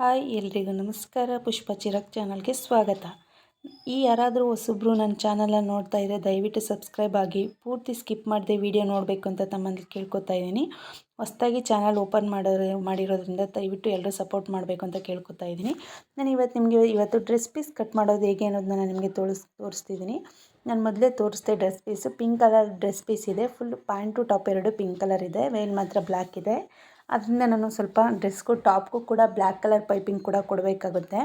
Hi, ಎಲ್ರಿಗೂ ನಮಸ್ಕಾರ. ಪುಷ್ಪ ಚಿರಕ್ ಚಾನಲ್ಗೆ ಸ್ವಾಗತ. ಈ ಯಾರಾದರೂ ಹೊಸಬ್ರು ನನ್ನ ಚಾನಲನ್ನು ನೋಡ್ತಾ ಇದ್ದರೆ ದಯವಿಟ್ಟು ಸಬ್ಸ್ಕ್ರೈಬ್ ಆಗಿ ಪೂರ್ತಿ ಸ್ಕಿಪ್ ಮಾಡದೆ ವಿಡಿಯೋ ನೋಡಬೇಕು ಅಂತ ತಮ್ಮಲ್ಲಿ ಕೇಳ್ಕೊತಾ ಇದ್ದೀನಿ. ಹೊಸ್ದಾಗಿ ಚಾನಲ್ ಓಪನ್ ಮಾಡೋ ಮಾಡಿರೋದ್ರಿಂದ ದಯವಿಟ್ಟು ಎಲ್ಲರೂ ಸಪೋರ್ಟ್ ಮಾಡಬೇಕು ಅಂತ ಕೇಳ್ಕೊತಾ ಇದ್ದೀನಿ. ನಾನು ಇವತ್ತು ನಿಮಗೆ ಇವತ್ತು ಡ್ರೆಸ್ ಪೀಸ್ ಕಟ್ ಮಾಡೋದು ಹೇಗೆ ಅನ್ನೋದನ್ನ ನಾನು ನಿಮಗೆ ತೋರಿಸ್, ತೋರಿಸ್ತಿದ್ದೀನಿ. ನಾನು ಮೊದಲೇ ತೋರಿಸ್ದೆ dress piece. Pink colour dress piece ಇದೆ. ಫುಲ್ ಪ್ಯಾಂಟು ಟಾಪ್ ಎರಡು ಪಿಂಕ್ ಕಲರ್ ಇದೆ. ವೇಲ್ ಮಾತ್ರ ಬ್ಲ್ಯಾಕ್ ಇದೆ. ಅದರಿಂದ ನಾನು ಸ್ವಲ್ಪ ಡ್ರೆಸ್ಗೂ ಟಾಪ್ಗೂ ಕೂಡ ಬ್ಲ್ಯಾಕ್ ಕಲರ್ ಪೈಪಿಂಗ್ ಕೂಡ ಕೊಡಬೇಕಾಗುತ್ತೆ.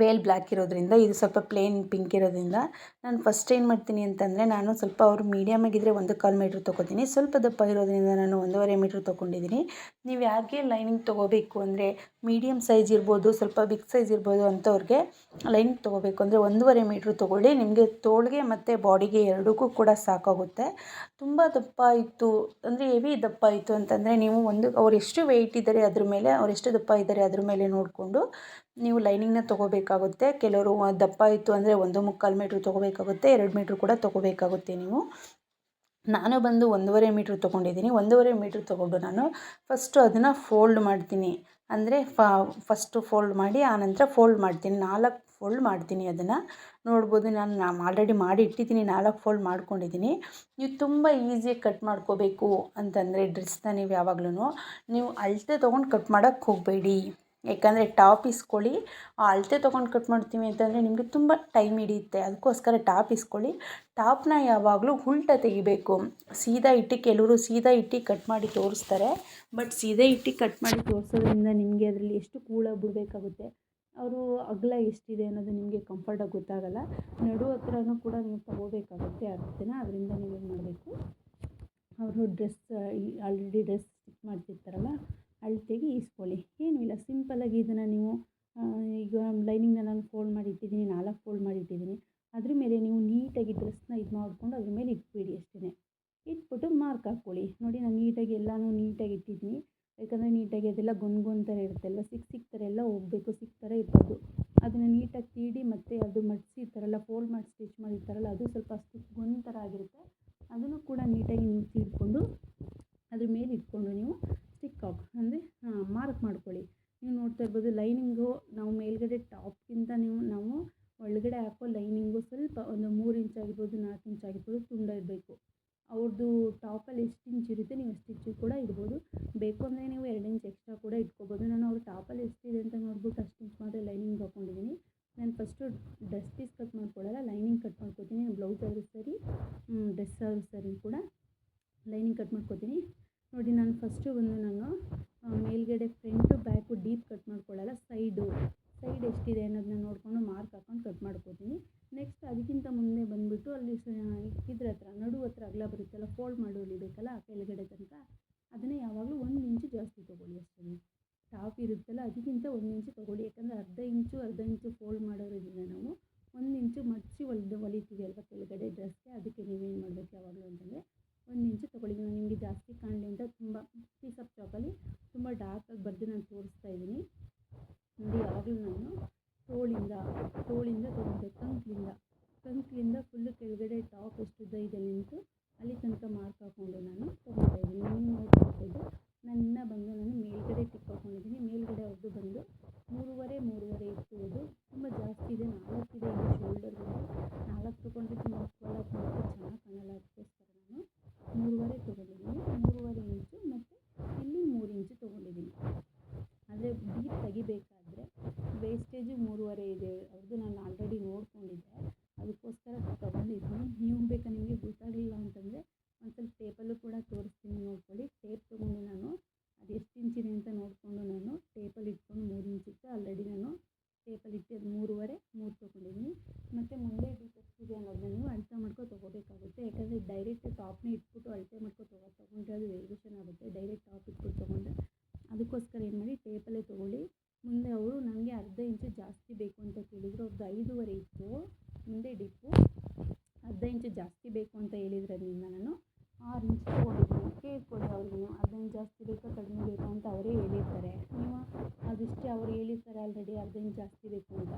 ವೇಲ್ ಬ್ಲ್ಯಾಕ್ ಇರೋದ್ರಿಂದ, ಇದು ಸ್ವಲ್ಪ ಪ್ಲೇನ್ ಪಿಂಕ್ ಇರೋದ್ರಿಂದ ನಾನು ಫಸ್ಟ್ ಏನು ಮಾಡ್ತೀನಿ ಅಂತಂದರೆ ನಾನು ಸ್ವಲ್ಪ ಅವರು ಮೀಡಿಯಮ್ ಆಗಿದ್ದರೆ ಒಂದು ಕಾಲು ಮೀಟ್ರ್ ತೊಗೋತೀನಿ. ಸ್ವಲ್ಪ ದಪ್ಪ ಇರೋದ್ರಿಂದ ನಾನು ಒಂದೂವರೆ ಮೀಟ್ರ್ ತೊಗೊಂಡಿದ್ದೀನಿ. ನೀವು ಯಾರಿಗೆ ಲೈನಿಂಗ್ ತೊಗೋಬೇಕು ಅಂದರೆ ಮೀಡಿಯಮ್ ಸೈಜ್ ಇರ್ಬೋದು, ಸ್ವಲ್ಪ ಬಿಗ್ ಸೈಜ್ ಇರ್ಬೋದು ಅಂಥವ್ರಿಗೆ ಲೈನಿಂಗ್ ತೊಗೋಬೇಕು ಅಂದರೆ ಒಂದೂವರೆ ಮೀಟ್ರ್ ತೊಗೊಳ್ಳಿ. ನಿಮಗೆ ತೋಳಿಗೆ ಮತ್ತು ಬಾಡಿಗೆ ಎರಡಕ್ಕೂ ಕೂಡ ಸಾಕಾಗುತ್ತೆ. ತುಂಬ ದಪ್ಪ ಇತ್ತು ಅಂದರೆ ಹೆವಿ ದಪ್ಪ ಇತ್ತು ಅಂತಂದರೆ ನೀವು ಒಂದು ಅವ್ರು ಎಷ್ಟು ವೆಯ್ಟ್ ಇದ್ದಾರೆ ಅದ್ರ ಮೇಲೆ, ಅವ್ರು ಎಷ್ಟು ದಪ್ಪ ಇದ್ದಾರೆ ಅದ್ರ ಮೇಲೆ ನೋಡಿಕೊಂಡು ನೀವು ಲೈನಿಂಗ್ನ ತೊಗೋಬೇಕಾಗುತ್ತೆ. ಕೆಲವರು ದಪ್ಪ ಇತ್ತು ಅಂದರೆ ಒಂದು ಮುಕ್ಕಾಲು ಮೀಟ್ರ್ ತೊಗೋಬೇಕಾಗುತ್ತೆ. ಎರಡು ಮೀಟ್ರ್ ಕೂಡ ತೊಗೋಬೇಕಾಗುತ್ತೆ ನೀವು. ನಾನು ಬಂದು ಒಂದೂವರೆ ಮೀಟ್ರ್ ತೊಗೊಂಡಿದ್ದೀನಿ. ಒಂದೂವರೆ ಮೀಟ್ರ್ ತೊಗೊಂಡು ನಾನು ಫಸ್ಟು ಅದನ್ನು ಫೋಲ್ಡ್ ಮಾಡ್ತೀನಿ. ಅಂದರೆ ಫಸ್ಟು ಫೋಲ್ಡ್ ಮಾಡಿ ಆನಂತರ ಫೋಲ್ಡ್ ಮಾಡ್ತೀನಿ. ನಾಲ್ಕು ಫೋಲ್ಡ್ ಮಾಡ್ತೀನಿ ಅದನ್ನು. ನೋಡ್ಬೋದು ನಾನು ಆಲ್ರೆಡಿ ಮಾಡಿ ಇಟ್ಟಿದ್ದೀನಿ. ನಾಲ್ಕು ಫೋಲ್ಡ್ ಮಾಡ್ಕೊಂಡಿದ್ದೀನಿ. ನೀವು ತುಂಬ ಈಸಿಯಾಗಿ ಕಟ್ ಮಾಡ್ಕೋಬೇಕು ಅಂತಂದರೆ ಡ್ರೆಸ್ನ ನೀವು ಯಾವಾಗ್ಲೂ ನೀವು ಅಳತೆ ತೊಗೊಂಡು ಕಟ್ ಮಾಡೋಕ್ಕೆ ಹೋಗಬೇಡಿ. ಯಾಕಂದರೆ ಟಾಪ್ ಇಸ್ಕೊಳ್ಳಿ. ಅಳತೆ ತೊಗೊಂಡು ಕಟ್ ಮಾಡ್ತೀವಿ ಅಂತಂದರೆ ನಿಮಗೆ ತುಂಬ ಟೈಮ್ ಹಿಡಿಯುತ್ತೆ. ಅದಕ್ಕೋಸ್ಕರ ಟಾಪ್ ಇಸ್ಕೊಳ್ಳಿ. ಟಾಪ್ನ ಯಾವಾಗಲೂ ಉಲ್ಟ ತೆಗಿಬೇಕು. ಸೀದಾ ಇಟ್ಟು ಕೆಲವರು ಸೀದಾ ಇಟ್ಟು ಕಟ್ ಮಾಡಿ ತೋರಿಸ್ತಾರೆ. ಬಟ್ ಸೀದಾ ಇಟ್ಟು ಕಟ್ ಮಾಡಿ ತೋರಿಸೋದ್ರಿಂದ ನಿಮಗೆ ಅದರಲ್ಲಿ ಎಷ್ಟು ಕೂಳ ಬಿಡಬೇಕಾಗುತ್ತೆ. ಅವರು ಅಗಲ ಎಷ್ಟಿದೆ ಅನ್ನೋದು ನಿಮಗೆ ಕಂಫರ್ಟಾಗಿ ಗೊತ್ತಾಗಲ್ಲ. ನಡು ಹತ್ರನೂ ಕೂಡ ನೀವು ತಗೋಬೇಕಾಗುತ್ತೆ ಅದನ್ನ ಅದರಿಂದ ನೀವೇನು ಮಾಡಬೇಕು? ಅವರು ಡ್ರೆಸ್ ಆಲ್ರೆಡಿ ಡ್ರೆಸ್ ಸ್ಟಿಚ್ ಮಾಡ್ತಿರ್ತಾರಲ್ಲ ಅಳತೆಗೆ ಈಸ್ಕೊಳ್ಳಿ ಏನೂ ಇಲ್ಲ. ಸಿಂಪಲ್ಲಾಗಿ ಇದನ್ನು ನೀವು ಈಗ ಲೈನಿಂಗ್ನ ನಾನು ಫೋಲ್ಡ್ ಮಾಡಿ ಇಟ್ಟಿದ್ದೀನಿ ನಾಲ್ಕು ಫೋಲ್ಡ್ ಮಾಡಿ ಇಟ್ಟಿದ್ದೀನಿ ಅದ್ರ ಮೇಲೆ ನೀವು ನೀಟಾಗಿ ಡ್ರೆಸ್ನ ಇದು ಮಾಡಿಕೊಂಡು ಅದ್ರ ಮೇಲೆ ಇಟ್ಬಿಡಿ ಅಷ್ಟೇ ಇಟ್ಬಿಟ್ಟು ಮಾರ್ಕ್ ಹಾಕ್ಕೊಳ್ಳಿ. ನೋಡಿ ನಾನು ನೀಟಾಗಿ ಎಲ್ಲನೂ ನೀಟಾಗಿ ಇಟ್ಟಿದ್ದೀನಿ. ಯಾಕಂದರೆ ನೀಟಾಗಿ ಅದೆಲ್ಲ ಗೊಂದು ಗೊಂದು ಥರ ಇರುತ್ತೆ ಅಲ್ವಾ? ಸಿಕ್ ಸಿಕ್ ಥರ ಎಲ್ಲ ಹೋಗ್ಬೇಕು. ಸಿಕ್ ಥರ ಇರ್ಬೋದು. ಅದನ್ನು ನೀಟಾಗಿ ತೀಡಿ ಮತ್ತು ಅದು ಮಡಿಸಿ ಇರ್ತಾರಲ್ಲ ಫೋಲ್ಡ್ ಮಾಡಿ ಸ್ಟಿಚ್ ಮಾಡಿರ್ತಾರಲ್ಲ ಅದು ಸ್ವಲ್ಪ ಗೊಂದು ಥರ ಆಗಿರುತ್ತೆ. ಅದನ್ನು ಕೂಡ ನೀಟಾಗಿ ನೀವು ತೀಡ್ಕೊಂಡು ಅದ್ರ ಮೇಲೆ ಇಟ್ಕೊಂಡು ನೀವು ಸ್ಟಿಕ್ ಅಂದರೆ ಮಾರ್ಕ್ ಮಾಡ್ಕೊಳ್ಳಿ. ನೀವು ನೋಡ್ತಾ ಇರ್ಬೋದು ಲೈನಿಂಗು ನಾವು ಮೇಲ್ಗಡೆ ಟಾಪ್ಗಿಂತ ನೀವು, ನಾವು ಒಳಗಡೆ ಹಾಕೋ ಲೈನಿಂಗು ಸ್ವಲ್ಪ ಒಂದು ಮೂರು ಇಂಚ್ ಆಗಿರ್ಬೋದು, ನಾಲ್ಕು ಇಂಚ್ ಆಗಿರ್ಬೋದು ತುಂಡ ಇರಬೇಕು. ಅವ್ರದ್ದು ಟಾಪಲ್ಲಿ ಎಷ್ಟು ಇಂಚ್ ಇರುತ್ತೆ, ನೀವು ಅಷ್ಟು ಇಂಚು ಕೂಡ ಇಡ್ಬೋದು. ಬೇಕು ಅಂದರೆ ನೀವು ಎರಡು ಇಂಚ್ ಎಕ್ಸ್ಟ್ರಾ ಕೂಡ ಇಟ್ಕೋಬೋದು. ನಾನು ಅವ್ರ ಟಾಪಲ್ಲಿ ಎಷ್ಟಿದೆ ಅಂತ ನೋಡ್ಬಿಟ್ಟು ಅಷ್ಟು ಇಂಚ್ ಮಾತ್ರ ಲೈನಿಂಗ್ ಹಾಕ್ಕೊಂಡಿದ್ದೀನಿ ನಾನು ಫಸ್ಟು ಡ್ರೆಸ್ ಪೀಸ್ ಕಟ್ ಮಾಡ್ಕೊಳ್ಳಲ್ಲ ಲೈನಿಂಗ್ ಕಟ್ ಮಾಡ್ಕೊತೀನಿ ಬ್ಲೌಸ್ ಆದರೂ ಸರಿ ಡ್ರೆಸ್ ಆದರೂ ಸರಿ ಕೂಡ ಲೈನಿಂಗ್ ಕಟ್ ಮಾಡ್ಕೊತೀನಿ ನೋಡಿ ನಾನು ಫಸ್ಟು ಬಂದು ನಾನು ಮೇಲ್ಗಡೆ ಫ್ರಂಟು ಬ್ಯಾಕು ಡೀಪ್ ಕಟ್ ಮಾಡ್ಕೊಳ್ಳಲ್ಲ ಸೈಡು ಸೈಡ್ ಅನ್ನೋದನ್ನ ನೋಡಿಕೊಂಡು ಮಾರ್ಕ್ ಹಾಕೊಂಡು ಕಟ್ ಮಾಡ್ಕೋತೀನಿ. ನೆಕ್ಸ್ಟ್ ಅದಕ್ಕಿಂತ ಮುಂದೆ ಬಂದುಬಿಟ್ಟು ಅಲ್ಲಿ ಇದ್ರ ಹತ್ರ, ನಡು ಹತ್ರ ಅಗಲ ಬರುತ್ತಲ್ಲ ಫೋಲ್ಡ್ ಮಾಡಿ ಹೊಲಿಬೇಕಲ್ಲ ಕೆಳಗಡೆ ತನಕ, ಅದನ್ನೇ ಯಾವಾಗಲೂ ಒಂದು ಇಂಚು ಜಾಸ್ತಿ ತೊಗೊಳ್ಳಿ ಅಷ್ಟೇ. ಟಾಪ್ ಇರುತ್ತಲ್ಲ, ಅದಕ್ಕಿಂತ ಒಂದು ಇಂಚು ತೊಗೊಳ್ಳಿ. ಯಾಕಂದರೆ ಅರ್ಧ ಇಂಚು ಅರ್ಧ ಇಂಚು ಫೋಲ್ಡ್ ಮಾಡೋದ್ರಿಂದ ನಾವು ಒಂದು ಇಂಚು ಮಚ್ಚಿ ಹೊಲಿದು ಹೊಲಿತೀವಿ ಅಲ್ವಾ ಕೆಳಗಡೆ ಡ್ರೆಸ್ಗೆ ಅದಕ್ಕೆ ನೀವೇನು ಮಾಡಬೇಕು ಯಾವಾಗಲೂ ಅಂತಂದರೆ, ಒಂದು ಇಂಚು ತೊಗೊಳ್ಳಿ. ನಿಮಗೆ ಜಾಸ್ತಿ ಕಾಣಲಿ ಅಂತ ತುಂಬ ಪೀಸ್ ಆಫ್ ಚಾಕಲ್ಲಿ ತುಂಬ ಡಾರ್ಕಾಗಿ ಬರೆದು ನಾನು ತೋರಿಸ್ತಾ ಇದ್ದೀನಿ ನೋಡಿ ಯಾವಾಗಲೂ ನಾನು ತೋಳಿಂದ ತೋಳಿಂದ ತೊಗೊಬೇಕು ಕಂಕ್ಲಿಂದ ಕಂಕ್ಲಿಂದ ಫುಲ್ಲು ಕೆಳಗಡೆ ಟಾಪ್ ಎಷ್ಟು ಉದ್ದ ಇದೆ ನಿಂತು ಮಾರ್ಕ್ ಹಾಕ್ಕೊಂಡು ನಾನು ತೊಗೊಳ್ತಾ ಇದ್ದೀನಿ ನೀವು ನೋಡ್ತಾ ಇದ್ದು ನಾನು ಇನ್ನೂ ಬಂದು ನಾನು ಮೇಲ್ಗಡೆ ಟಿಕ್ ಹಾಕ್ಕೊಂಡಿದ್ದೀನಿ ಮೇಲ್ಗಡೆ ಅವ್ರದ್ದು ಬಂದು ಮೂರುವರೆ ಮೂರುವರೆ ಇತ್ತು ಅದು ತುಂಬ ಜಾಸ್ತಿ ಇದೆ ನಾಲ್ಕಿದೆ ಇದೆ ಶೋಲ್ಡರ್ ಬಂದು ನಾಲ್ಕು ತೊಗೊಂಡ್ರೆ ತುಂಬ ಅಕ್ವಲಾಗಿ ಚೆನ್ನಾಗಿ ಕಾಣಲ್ಲ ಅದಕ್ಕೋಸ್ಕರ ನಾನು ಮೂರುವರೆ ತೊಗೊಂಡಿದ್ದೀನಿ ಮೂರುವರೆ ಇಂಚು ಮತ್ತು ಇಲ್ಲಿ ಮೂರು ಇಂಚು ತೊಗೊಂಡಿದ್ದೀನಿ ಆದರೆ ಡೀಪ್ ತೆಗಿಬೇಕಾದ್ರೆ ವೇಸ್ಟೇಜು ಮೂರುವರೆ ಇದೆ ಅವ್ರದ್ದು ನಾನು ಆಲ್ರೆಡಿ ನೋಡ್ಕೊಂಡಿದ್ದೆ ಅದಕ್ಕೋಸ್ಕರ ತೊಗೊಂಡಿದ್ದೀನಿ ನೀವು ಬೇಕಾ ನಿಮಗೆ ಗೊತ್ತಾಗಲಿಲ್ಲ ಅಂತಂದರೆ ಒಂದು ಸ್ವಲ್ಪ ಟೇಪಲ್ಲೂ ಕೂಡ ತೋರಿಸ್ತೀನಿ ನೋಡ್ಕೊಳ್ಳಿ ಟೇಪ್ ತೊಗೊಂಡು ನಾನು ಅದು ಎಷ್ಟು ಇಂಚಿದೆ ಅಂತ ನೋಡಿಕೊಂಡು ನಾನು ಟೇಪಲ್ಲಿ ಇಂಚಿತ್ತು ಆಲ್ರೆಡಿ ನಾನು ಟೇಪಲ್ಲಿ ಇಟ್ಟು ಅದು ಮೂರುವರೆ, ಮೂರು ತೊಗೊಂಡಿದ್ದೀನಿ. ಮತ್ತು ಮುಂದೆ ಇದೆ ಅನ್ನೋದನ್ನ ನೀವು ಅಳತೆ ಮಾಡ್ಕೊ ತೊಗೋಬೇಕಾಗುತ್ತೆ. ಯಾಕಂದರೆ ಡೈರೆಕ್ಟ್ ಟಾಪ್ನ ಇಟ್ಬಿಟ್ಟು ಅಳತೆ ಮಾಡ್ಕೊ ತೊಗೋ, ತೊಗೊಂಡ್ರೆ ಅದು ವೇರಿಯೇಷನ್ ಆಗುತ್ತೆ. ಡೈರೆಕ್ಟ್ ಟಾಪ್ ಇಟ್ಬಿಟ್ಟು ತೊಗೊಂಡ್ರೆ ಅದಕ್ಕೋಸ್ಕರ ಏನು ಮಾಡಿ ಟೇಪಲ್ಲೇ ತೊಗೊಳ್ಳಿ. ಮುಂದೆ ಅವರು ನನಗೆ ಅರ್ಧ ಇಂಚು ಜಾಸ್ತಿ ಬೇಕು ಅಂತ ಕೇಳಿದರು. ಅವ್ರದ್ದು ಐದೂವರೆ ಇತ್ತು. ಮುಂದೆ ಡಿಪ್ಪು ಅರ್ಧ ಇಂಚು ಜಾಸ್ತಿ ಬೇಕು ಅಂತ ಹೇಳಿದ್ರಿಂದ ನಾನು. ಆ ರೀತಿ ಕೊಡಿ ಕೇಕ್ ಕೊಡಿ ಅವ್ರಿಗೆ ಜಾಸ್ತಿ ಬೇಕಾ, ಕಡಿಮೆ ಬೇಕಾ ಅಂತ ಅವರೇ ಹೇಳಿರ್ತಾರೆ. ನೀವು ಅದಷ್ಟೇ ಅವ್ರು ಹೇಳಿರ್ತಾರೆ ಆಲ್ರೆಡಿ ಅರ್ಧ ಜಾಸ್ತಿ ಬೇಕು ಅಂತ.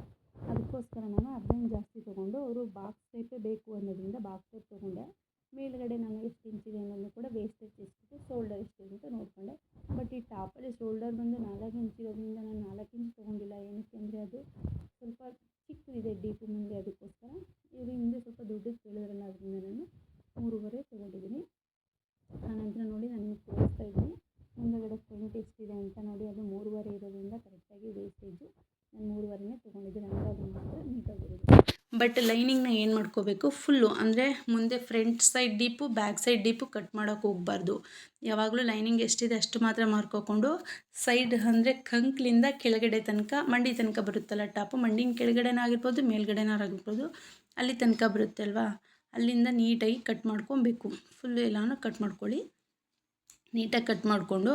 ಅದಕ್ಕೋಸ್ಕರ ನಾನು ಅರ್ಧ ಜಾಸ್ತಿ ತೊಗೊಂಡು ಅವರು ಬಾಕ್ಸ್ ಟೈಪೇ ಬೇಕು ಅನ್ನೋದರಿಂದ ಬಾಕ್ಸ್ ಟೈಪ್ ತೊಗೊಂಡೆ. ಮೇಲುಗಡೆ ನಾನು ಎಷ್ಟು ಇಂಚಿದೆ ಅನ್ನೋದು ಕೂಡ ವೇಸ್ಟೇಜ್ ಎಷ್ಟಿದೆ ಶೋಲ್ಡರ್ ಎಷ್ಟಿದೆ ಅಂತ ನೋಡಿಕೊಂಡೆ. ಬಟ್ ಈ ಟಾಪಲ್ಲಿ ಶೋಲ್ಡರ್ ಬಂದು ನಾಲ್ಕು ಇಂಚಿರೋದ್ರಿಂದ ನಾನು ನಾಲ್ಕು ಇಂಚ್ ತೊಗೊಂಡಿಲ್ಲ. ಏನಕ್ಕೆ ಅಂದರೆ ಅದು ಸ್ವಲ್ಪ ಚಿಕ್ಕ ಇದೆ ಡೀಪ್ ಮುಂದೆ ಅದಕ್ಕೋಸ್ಕರ. ಇದು ಹಿಂದೆ ಸ್ವಲ್ಪ ದುಡ್ಡು ಕೇಳಿದ್ರಲ್ಲ, ಅದರಿಂದ ನಾನು ಮೂರುವರೆ ತೊಗೊಂಡಿದ್ದೀನಿ. ಆನಂತರ ನೋಡಿ ನಾನು ನಿಮಗೆ ತೋರಿಸ್ತಾ ಇದ್ದೀನಿ. ಮುಂದುಗಡೆ ಫ್ರಂಟ್ ಎಷ್ಟಿದೆ ಅಂತ ನೋಡಿ, ಅದು ಮೂರುವರೆ ಇರೋದ್ರಿಂದ ಕರೆಕ್ಟಾಗಿ ವೇಸ್ಟೇಜು ನಾನು ಮೂರುವರೆನೇ ತೊಗೊಂಡಿದ್ದೆ. ನನಗೆ ಅದು ಮಾತ್ರ ನೀಟಾಗಿರೋದು ಬಟ್ ಲೈನಿಂಗ್ನ ಏನು ಮಾಡ್ಕೋಬೇಕು? ಫುಲ್ಲು ಅಂದರೆ ಮುಂದೆ front side deep back side deep cut ಮಾಡೋಕೆ ಹೋಗಬಾರ್ದು. ಯಾವಾಗಲೂ ಲೈನಿಂಗ್ ಎಷ್ಟಿದೆ ಅಷ್ಟು ಮಾತ್ರ ಮಾರ್ಕೋಕೊಂಡು ಸೈಡ್ ಅಂದರೆ ಕಂಕ್ಲಿಂದ ಕೆಳಗಡೆ ತನಕ, ಮಂಡಿ ತನಕ ಬರುತ್ತಲ್ಲ ಟಾಪು ಮಂಡಿನ ಕೆಳಗಡೆನಾಗಿರ್ಬೋದು ಮೇಲ್ಗಡೆನಾಗಿರ್ಬೋದು ಅಲ್ಲಿ ತನಕ ಬರುತ್ತೆ ಅಲ್ವಾ ಅಲ್ಲಿಂದ ನೀಟಾಗಿ ಕಟ್ ಮಾಡ್ಕೊಬೇಕು. ಫುಲ್ಲು ಎಲ್ಲನೂ ಕಟ್ ಮಾಡ್ಕೊಳ್ಳಿ. ನೀಟಾಗಿ ಕಟ್ ಮಾಡಿಕೊಂಡು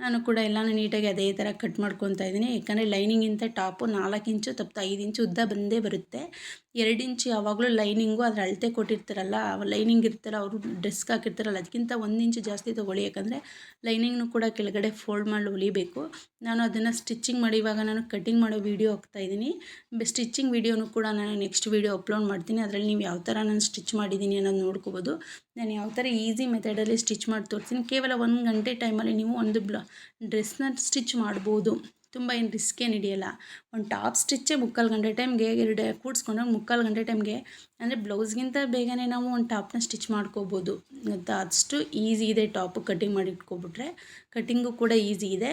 ನಾನು ಕೂಡ ಎಲ್ಲನೂ ನೀಟಾಗಿ ಅದೇ ಥರ ಕಟ್ ಮಾಡ್ಕೊತಾ ಇದ್ದೀನಿ. ಯಾಕಂದರೆ ಲೈನಿಂಗಿಂತ ಟಾಪು ನಾಲ್ಕು ಇಂಚು ತಪ್ಪು ಐದು ಇಂಚು ಉದ್ದ ಬಂದೇ ಬರುತ್ತೆ. ಎರಡು ಇಂಚು ಯಾವಾಗಲೂ ಲೈನಿಂಗು ಅದ್ರ ಅಳತೆ ಕೊಟ್ಟಿರ್ತಾರಲ್ಲ ಲೈನಿಂಗ್ ಇರ್ತಾರಲ್ಲ ಅವರು ಡ್ರೆಸ್ಗೆ ಹಾಕಿರ್ತಾರಲ್ಲ, ಅದಕ್ಕಿಂತ ಒಂದು ಇಂಚು ಜಾಸ್ತಿ ತೊಗೊಳ್ಳಿ. ಯಾಕಂದರೆ ಲೈನಿಂಗ್ನು ಕೂಡ ಕೆಳಗಡೆ ಫೋಲ್ಡ್ ಮಾಡಿ ಹೊಲಿಬೇಕು ನಾನು ಅದನ್ನು ಸ್ಟಿಚ್ಚಿಂಗ್ ಮಾಡಿ, ಇವಾಗ ನಾನು ಕಟ್ಟಿಂಗ್ ಮಾಡೋ ವೀಡಿಯೋ ಹಾಕ್ತಾಯಿದ್ದೀನಿ ಸ್ಟಿಚ್ಚಿಂಗ್ ವೀಡಿಯೋನು ಕೂಡ ನಾನು ನೆಕ್ಸ್ಟ್ ವೀಡಿಯೋ ಅಪ್ಲೋಡ್ ಮಾಡ್ತೀನಿ. ಅದರಲ್ಲಿ ನೀವು ಯಾವ ಥರ ನಾನು ಸ್ಟಿಚ್ ಮಾಡಿದ್ದೀನಿ ಅನ್ನೋದು ನೋಡ್ಕೋಬೋದು. ನಾನು ಯಾವ ಥರ ಈಸಿ ಮೆಥಡಲ್ಲಿ ಸ್ಟಿಚ್ ಮಾಡಿ ತೋರಿಸ್ತೀನಿ. ಕೇವಲ ಒಂದು ಗಂಟೆ ಟೈಮಲ್ಲಿ ನೀವು ಒಂದು ಬ್ಲ, ಡ್ರೆಸ್ನ ಸ್ಟಿಚ್ ಮಾಡ್ಬೋದು. ತುಂಬ ಏನು ರಿಸ್ಕ್ ಏನು ಹಿಡಿಯಲ್ಲ. ಒಂದು ಟಾಪ್ ಸ್ಟಿಚ್ಚೇ ಮುಕ್ಕಾಲು ಗಂಟೆ ಟೈಮ್ಗೆ ಎರಡು ಕೂಡಿಸ್ಕೊಂಡು ಮುಕ್ಕಾಲು ಗಂಟೆ ಟೈಮ್ಗೆ ಅಂದರೆ ಬ್ಲೌಸ್ಗಿಂತ ಬೇಗನೆ ನಾವು ಒಂದು ಟಾಪ್ನ ಸ್ಟಿಚ್ ಮಾಡ್ಕೋಬೋದು. ಮತ್ತು ಅಷ್ಟು ಈಸಿ ಇದೆ ಟಾಪ್ ಕಟ್ಟಿಂಗ್ ಮಾಡಿ ಇಟ್ಕೊಬಿಟ್ರೆ. ಕಟ್ಟಿಂಗು ಕೂಡ ಈಸಿ ಇದೆ.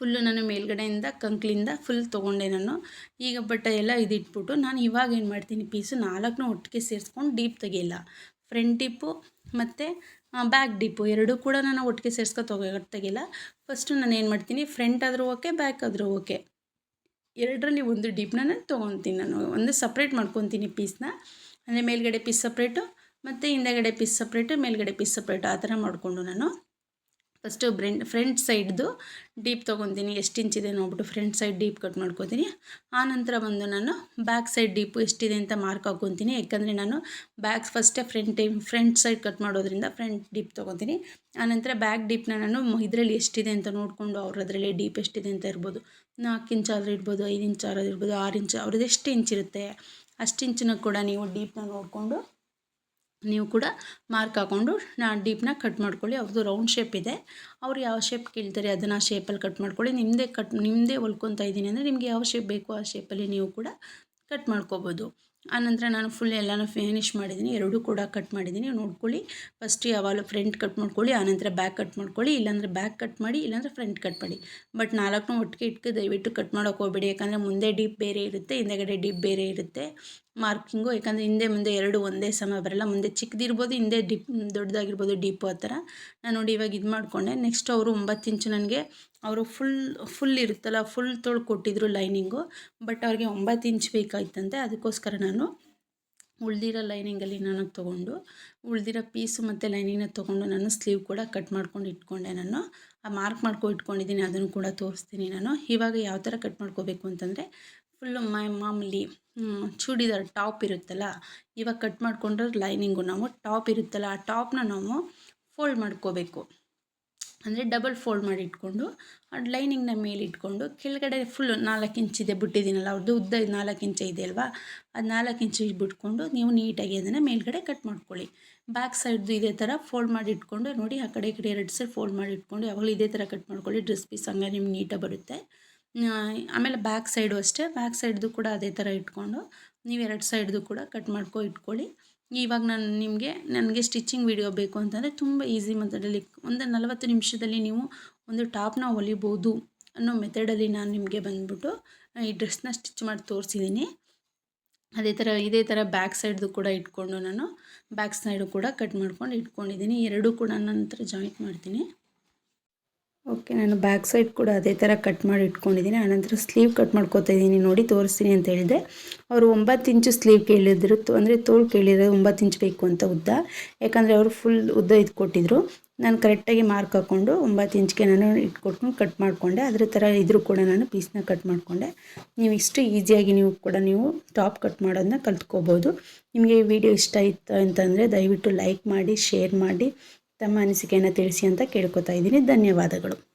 ಫುಲ್ಲು ನಾನು ಮೇಲ್ಗಡೆಯಿಂದ ಕಂಕ್ಲಿಂದ ಫುಲ್ ತೊಗೊಂಡೆ ನಾನು. ಈಗ ಬಟ್ಟೆ ಎಲ್ಲ ಇದಿಟ್ಬಿಟ್ಟು ನಾನು ಇವಾಗ ಏನು ಮಾಡ್ತೀನಿ ಪೀಸು ನಾಲ್ಕನ್ನೂ ಒಟ್ಟಿಗೆ ಸೇರಿಸ್ಕೊಂಡು ಡೀಪ್ ತೆಗೆಯಲ್ಲ. ಫ್ರಂಟ್ ಟಿಪ್ಪು ಮತ್ತು ಬ್ಯಾಕ್ ಡಿಪ್ಪು ಎರಡೂ ಕೂಡ ನಾನು ಒಟ್ಟಿಗೆ ಸೇರ್ಸ್ಕೊ ತಗೋ, ತೆಗಿಲ್ಲ. ಫಸ್ಟು ನಾನು ಏನು ಮಾಡ್ತೀನಿ ಫ್ರಂಟ್ ಆದರೂ ಓಕೆ ಬ್ಯಾಕ್ ಆದರೂ ಓಕೆ ಎರಡರಲ್ಲಿ ಒಂದು ಡಿಪ್ನ ನಾನು ತೊಗೊತೀನಿ ನಾನು. ಒಂದು ಸಪ್ರೇಟ್ ಮಾಡ್ಕೊತೀನಿ ಪೀಸ್ನ ಅಂದರೆ ಮೇಲ್ಗಡೆ ಪೀಸ್ ಸಪ್ರೇಟು ಮತ್ತು ಹಿಂದೆಗಡೆ ಪೀಸ್ ಸಪ್ರೇಟು ಮೇಲ್ಗಡೆ ಪೀಸ್ ಸಪ್ರೇಟು ಆ ಥರ ಮಾಡಿಕೊಂಡು ನಾನು. ಫಸ್ಟು ಬ್ರೆಂಡ್ ಫ್ರಂಟ್ ಸೈಡ್ದು ಡೀಪ್ ತೊಗೊತೀನಿ. ಎಷ್ಟು ಇಂಚಿದೆ ನೋಡ್ಬಿಟ್ಟು ಫ್ರಂಟ್ ಸೈಡ್ ಡೀಪ್ ಕಟ್ ಮಾಡ್ಕೊತೀನಿ. ಆನಂತರ ಬಂದು ನಾನು ಬ್ಯಾಕ್ ಸೈಡ್ ಡೀಪು ಎಷ್ಟಿದೆ ಅಂತ ಮಾರ್ಕ್ ಹಾಕ್ಕೊತೀನಿ ಯಾಕಂದರೆ ನಾನು ಬ್ಯಾಕ್ ಫಸ್ಟೇ ಫ್ರಂಟ್ ಫ್ರಂಟ್ ಸೈಡ್ ಕಟ್ ಮಾಡೋದ್ರಿಂದ ಫ್ರಂಟ್ ಡೀಪ್ ತೊಗೊತೀನಿ. ಆನಂತರ ಬ್ಯಾಕ್ ಡೀಪ್ನ ನಾನು ಇದರಲ್ಲಿ ಎಷ್ಟಿದೆ ಅಂತ ನೋಡಿಕೊಂಡು ಅವ್ರ ಅದರಲ್ಲಿ ಡೀಪ್ ಎಷ್ಟಿದೆ ಅಂತ ಇರ್ಬೋದು. ನಾಲ್ಕು ಇಂಚ್ ಆದರೂ ಇರ್ಬೋದು, ಐದು ಇಂಚ್ ಆರೋದು ಇರ್ಬೋದು, ಆರು ಇಂಚ್ ಅವ್ರದ್ದು ಎಷ್ಟು ಇಂಚ್ ಇರುತ್ತೆ? ಅಷ್ಟು ಇಂಚಿನ ಕೂಡ ನೀವು ಡೀಪ್ನ ನೋಡಿಕೊಂಡು ನೀವು ಕೂಡ ಮಾರ್ಕ್ ಹಾಕ್ಕೊಂಡು ನಾ ಡೀಪ್ನ ಕಟ್ ಮಾಡ್ಕೊಳ್ಳಿ. ಅವ್ರದ್ದು ರೌಂಡ್ ಶೇಪ್ ಇದೆ. ಅವ್ರು ಯಾವ ಶೇಪ್ ಕೇಳ್ತಾರೆ ಅದನ್ನು ಆ ಶೇಪಲ್ಲಿ ಕಟ್ ಮಾಡ್ಕೊಳ್ಳಿ. ನಿಮ್ಮದೇ ಕಟ್ ನಿಮ್ಮದೇ ಹೊಲ್ಕೊತಾ ಇದ್ದೀನಿ ಅಂದರೆ ನಿಮಗೆ ಯಾವ ಶೇಪ್ ಬೇಕು ಆ ಶೇಪಲ್ಲಿ ನೀವು ಕೂಡ ಕಟ್ ಮಾಡ್ಕೋಬೋದು. ಆನಂತರ ನಾನು ಫುಲ್ ಎಲ್ಲನೂ ಫಿನಿಷ್ ಮಾಡಿದ್ದೀನಿ ಎರಡೂ ಕೂಡ ಕಟ್ ಮಾಡಿದ್ದೀನಿ ನೋಡ್ಕೊಳ್ಳಿ. ಫಸ್ಟ್ ಯಾವಾಗಲೂ ಫ್ರಂಟ್ ಕಟ್ ಮಾಡ್ಕೊಳ್ಳಿ, ಆನಂತರ ಬ್ಯಾಕ್ ಕಟ್ ಮಾಡ್ಕೊಳ್ಳಿ, ಇಲ್ಲಾಂದರೆ ಬ್ಯಾಕ್ ಕಟ್ ಮಾಡಿ, ಇಲ್ಲಾಂದರೆ ಫ್ರಂಟ್ ಕಟ್ ಮಾಡಿ. ಬಟ್ ನಾಲ್ಕನ್ನು ಒಟ್ಟಿಗೆ ಇಟ್ಕೊ, ದಯವಿಟ್ಟು ಕಟ್ ಮಾಡೋಕೆ ಹೋಗ್ಬೇಡಿ. ಯಾಕಂದರೆ ಮುಂದೆ ಡೀಪ್ ಬೇರೆ ಇರುತ್ತೆ, ಹಿಂದೆಗಡೆ ಡೀಪ್ ಬೇರೆ ಇರುತ್ತೆ. ಮಾರ್ಕಿಂಗು ಯಾಕಂದರೆ ಹಿಂದೆ ಮುಂದೆ ಎರಡು ಒಂದೇ ಸಮ ಬರಲ್ಲ. ಮುಂದೆ ಚಿಕ್ಕದಿರ್ಬೋದು, ಹಿಂದೆ ಡಿಪ್ ದೊಡ್ಡದಾಗಿರ್ಬೋದು ಡೀಪು ಆ ಥರ. ನಾನು ನೋಡಿ ಇವಾಗ ಇದು ಮಾಡಿಕೊಂಡೆ. ನೆಕ್ಸ್ಟ್ ಅವರು ಒಂಬತ್ತು ಇಂಚು ನನಗೆ ಅವರು ಫುಲ್ ಫುಲ್ ಇರುತ್ತಲ್ಲ ಫುಲ್ ತೋಳು ಕೊಟ್ಟಿದ್ರು ಲೈನಿಂಗು ಬಟ್ ಅವ್ರಿಗೆ ಒಂಬತ್ತು ಇಂಚ್ ಬೇಕಾಯ್ತಂತೆ, ಅದಕ್ಕೋಸ್ಕರ ನಾನು ಉಳ್ದಿರೋ ಲೈನಿಂಗಲ್ಲಿ ನಾನು ತೊಗೊಂಡು, ಉಳ್ದಿರೋ ಪೀಸು ಮತ್ತು ಲೈನಿಂಗ್ನ ತೊಗೊಂಡು ನಾನು ಸ್ಲೀವ್ ಕೂಡ ಕಟ್ ಮಾಡ್ಕೊಂಡು ಇಟ್ಕೊಂಡೆ ನಾನು. ಆ ಮಾರ್ಕ್ ಮಾಡ್ಕೊಂಡು ಇಟ್ಕೊಂಡಿದ್ದೀನಿ, ಅದನ್ನು ಕೂಡ ತೋರಿಸ್ತೀನಿ ನಾನು. ಇವಾಗ ಯಾವ ಥರ ಕಟ್ ಮಾಡ್ಕೋಬೇಕು ಅಂತಂದರೆ ಫುಲ್ಲು ಮೈ, ಮಾಮೂಲಿ ಚೂಡಿದಾರ್ ಟಾಪ್ ಇರುತ್ತಲ್ಲ, ಇವಾಗ ಕಟ್ ಮಾಡಿಕೊಂಡ್ರೆ ಲೈನಿಂಗು ನಾವು ಟಾಪ್ ಇರುತ್ತಲ್ಲ, ಆ ಟಾಪ್ನ ನಾವು ಫೋಲ್ಡ್ ಮಾಡ್ಕೋಬೇಕು. ಅಂದರೆ ಡಬಲ್ ಫೋಲ್ಡ್ ಮಾಡಿ ಇಟ್ಕೊಂಡು ಲೈನಿಂಗ್ನ ಮೇಲೆ ಇಟ್ಕೊಂಡು, ಕೆಳಗಡೆ ಫುಲ್ಲು ನಾಲ್ಕು ಇಂಚಿದೆ ಬಿಟ್ಟಿದ್ದೀನಲ್ಲ ಅವ್ರದ್ದು ಉದ್ದ ನಾಲ್ಕು ಇಂಚು ಇದೆ ಅಲ್ವಾ? ಅದು ನಾಲ್ಕು ಇಂಚು ಬಿಟ್ಕೊಂಡು ನೀವು ನೀಟಾಗಿ ಅದನ್ನು ಮೇಲ್ಗಡೆ ಕಟ್ ಮಾಡ್ಕೊಳ್ಳಿ. ಬ್ಯಾಕ್ ಸೈಡ್ದು ಇದೇ ಥರ ಫೋಲ್ಡ್ ಮಾಡಿ ಇಟ್ಕೊಂಡು, ನೋಡಿ ಆ ಕಡೆ ಕಡೆ ಎರಡು ಸೈಡ್ ಫೋಲ್ಡ್ ಮಾಡಿ ಇಟ್ಕೊಂಡು, ಯಾವಾಗಲೂ ಇದೇ ಥರ ಕಟ್ ಮಾಡ್ಕೊಳ್ಳಿ ಡ್ರೆಸ್ ಪೀಸ್ ಹಂಗೆ ನಿಮ್ಗೆ ನೀಟಾಗಿ ಬರುತ್ತೆ. ಆಮೇಲೆ ಬ್ಯಾಕ್ ಸೈಡು ಅಷ್ಟೇ ಬ್ಯಾಕ್ ಸೈಡ್ದು ಕೂಡ ಅದೇ ಥರ ಇಟ್ಕೊಂಡು, ನೀವು ಎರಡು ಸೈಡ್ದು ಕೂಡ ಕಟ್ ಮಾಡ್ಕೊ ಇಟ್ಕೊಳ್ಳಿ. ಇವಾಗ ನಾನು ನಿಮಗೆ, ನನಗೆ ಸ್ಟಿಚ್ಚಿಂಗ್ ವಿಡಿಯೋ ಬೇಕು ಅಂತಂದರೆ ತುಂಬ ಈಸಿ ಮೆಥಡಲ್ಲಿ ಒಂದು ನಲವತ್ತು ನಿಮಿಷದಲ್ಲಿ ನೀವು ಒಂದು ಟಾಪ್ನ ಹೊಲಿಬೋದು ಅನ್ನೋ ಮೆಥಡಲ್ಲಿ ನಾನು ನಿಮಗೆ ಬಂದ್ಬಿಟ್ಟು ಈ ಡ್ರೆಸ್ನ ಸ್ಟಿಚ್ ಮಾಡಿ ತೋರಿಸಿದ್ದೀನಿ ಅದೇ ಥರ ಇದೇ ಥರ ಬ್ಯಾಕ್ ಸೈಡ್ದು ಕೂಡ ಇಟ್ಕೊಂಡು ನಾನು ಬ್ಯಾಕ್ ಸೈಡು ಕೂಡ ಕಟ್ ಮಾಡ್ಕೊಂಡು ಇಟ್ಕೊಂಡಿದ್ದೀನಿ ಎರಡೂ ಕೂಡ ನಂತರ ಜಾಯಿಂಟ್ ಮಾಡ್ತೀನಿ. ಓಕೆ, ನಾನು ಬ್ಯಾಕ್ ಸೈಡ್ ಕೂಡ ಅದೇ ಥರ ಕಟ್ ಮಾಡಿ ಇಟ್ಕೊಂಡಿದ್ದೀನಿ. ಆನಂತರ ಸ್ಲೀವ್ ಕಟ್ ಮಾಡ್ಕೋತಾ ಇದ್ದೀನಿ ನೋಡಿ, ತೋರಿಸ್ತೀನಿ ಅಂತ ಹೇಳಿದೆ. ಅವರು ಒಂಬತ್ತು ಇಂಚು ಸ್ಲೀವ್ ಕೇಳಿದ್ರು, ಅಂದರೆ ತೋಳು ಕೇಳಿರೋದು ಒಂಬತ್ತು ಇಂಚ್ ಬೇಕು ಅಂತ ಉದ್ದ. ಯಾಕಂದರೆ ಅವರು ಫುಲ್ ಉದ್ದ ಇದು ಕೊಟ್ಟಿದ್ರು. ನಾನು ಕರೆಕ್ಟಾಗಿ ಮಾರ್ಕ್ ಹಾಕ್ಕೊಂಡು ಒಂಬತ್ತು ಇಂಚ್ಗೆ ನಾನು ಇಟ್ಕೊಟ್ಕೊಂಡು ಕಟ್ ಮಾಡಿಕೊಂಡೆ. ಅದ್ರ ಥರ ಇದ್ರೂ ಕೂಡ ನಾನು ಪೀಸ್ನ ಕಟ್ ಮಾಡಿಕೊಂಡೆ. ನೀವು ಇಷ್ಟು ಈಸಿಯಾಗಿ ನೀವು ಕೂಡ ನೀವು ಟಾಪ್ ಕಟ್ ಮಾಡೋದನ್ನ ಕಲ್ತ್ಕೋಬೋದು. ನಿಮಗೆ ಈ ವಿಡಿಯೋ ಇಷ್ಟ ಆಯಿತು ಅಂತಂದರೆ ದಯವಿಟ್ಟು ಲೈಕ್ ಮಾಡಿ ಶೇರ್ ಮಾಡಿ. ತಮ್ಮ ಅನಿಸಿಕೆಯನ್ನು ತಿಳಿಸಿ ಅಂತ ಕೇಳ್ಕೊತಾ ಇದ್ದೀನಿ. ಧನ್ಯವಾದಗಳು.